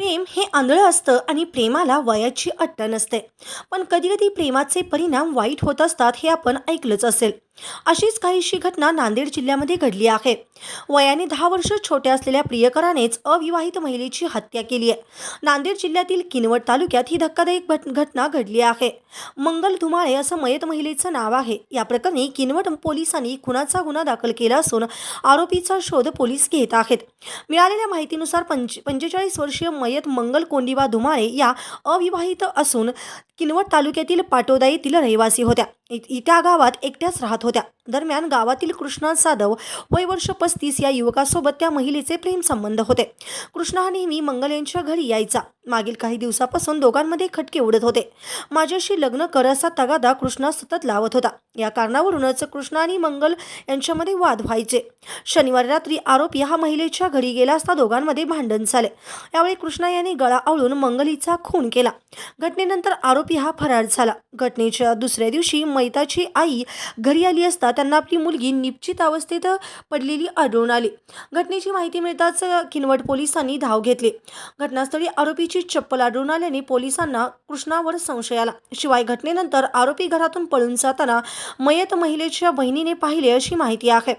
प्रेम हे आंधळं असतं आणि प्रेमाला वयाची अट्ट नसते. पण कधीकधी प्रेमाचे परिणाम वाईट होत असतात हे आपण ऐकलंच असेल. अशीच काहीशी घटना नांदेड जिल्ह्यामध्ये घडली आहे. वयाने दहा वर्ष छोट्या असलेल्या प्रियकरानेच अविवाहित महिलेची हत्या केली आहे. नांदेड जिल्ह्यातील किनवट तालुक्यात ही धक्कादायक घटना घडली आहे. मंगल धुमाळे असं मयत महिलेचं नाव आहे. या प्रकरणी किनवट पोलिसांनी खुनाचा गुन्हा दाखल केला असून आरोपीचा शोध पोलीस घेत आहेत. मिळालेल्या माहितीनुसार पंच पंचेचाळीस वर्षीय मयत मंगल कोंडिबा धुमाळे या अविवाहित असून किनवट तालुक्यातील पाटोदा येथील रहिवासी होत्या. इ- त्या गावात एकट्याच राहत होत्या. दरम्यान गावातील कृष्णा जाधव वय वर्ष पस्तीस या युवकासोबत त्या महिलेचे प्रेम संबंध होते. कृष्णा हा नेहमी मंगल यांच्या घरी यायचा. मागील काही दिवसापासून दोघांमध्ये खटके उडत होते. माझ्याशी लग्न कर असा तगादा कृष्णा सतत लावत होता. या कारणावरूनच कृष्णा आणि मंगल यांच्यामध्ये वाद व्हायचे. शनिवारी रात्री आरोपी हा महिलेच्या घरी गेला असता दोघांमध्ये भांडण झाले. यावेळी कृष्णा यांनी गळा आवळून मंगलीचा खून केला. घटनेनंतर आरोपी हा फरार झाला. घटनेच्या दुसऱ्या दिवशी मैताची आई घरी आली असता त्यांना आपली मुलगी निश्चित अवस्थेत पडलेली आढळून आली. घटनेची माहिती मिळताच किनवट पोलिसांनी धाव घेतली. घटनास्थळी आरोपीची चप्पल आढळून आल्याने पोलिसांना कृष्णावर संशय आला. शिवाय घटनेनंतर आरोपी घरातून पळून जाताना मयत महिलेच्या बहिणीने पाहिले अशी माहिती आहे.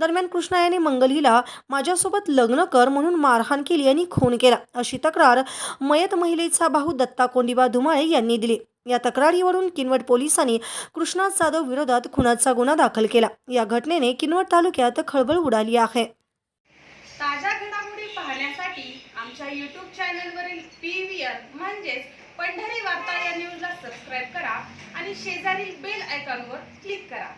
दरम्यान कृष्णा याने मंगलीला माझ्यासोबत लग्न कर म्हणून मारहाण केली आणि खून केला. अशी तक्रार मयत महिलेचा भाऊ दत्ता कोंडिबा धुमाळे यांनी दिली. या तक्रारीवरून किनवट पोलिसांनी कृष्णात जाधव विरोधात खुनाचा गुन्हा दाखल केला. या घटनेने किनवट तालुक्यात खळबळ उडाली आहे. ताज्या घडामोडी पाहण्यासाठी आमच्या यूट्यूब चॅनलवरील पी व्ही आर म्हणजेच पंढरी वार्ता या न्यूजला सबस्क्राईब करा आणि शेजारील बेल आयकॉनवर क्लिक करा.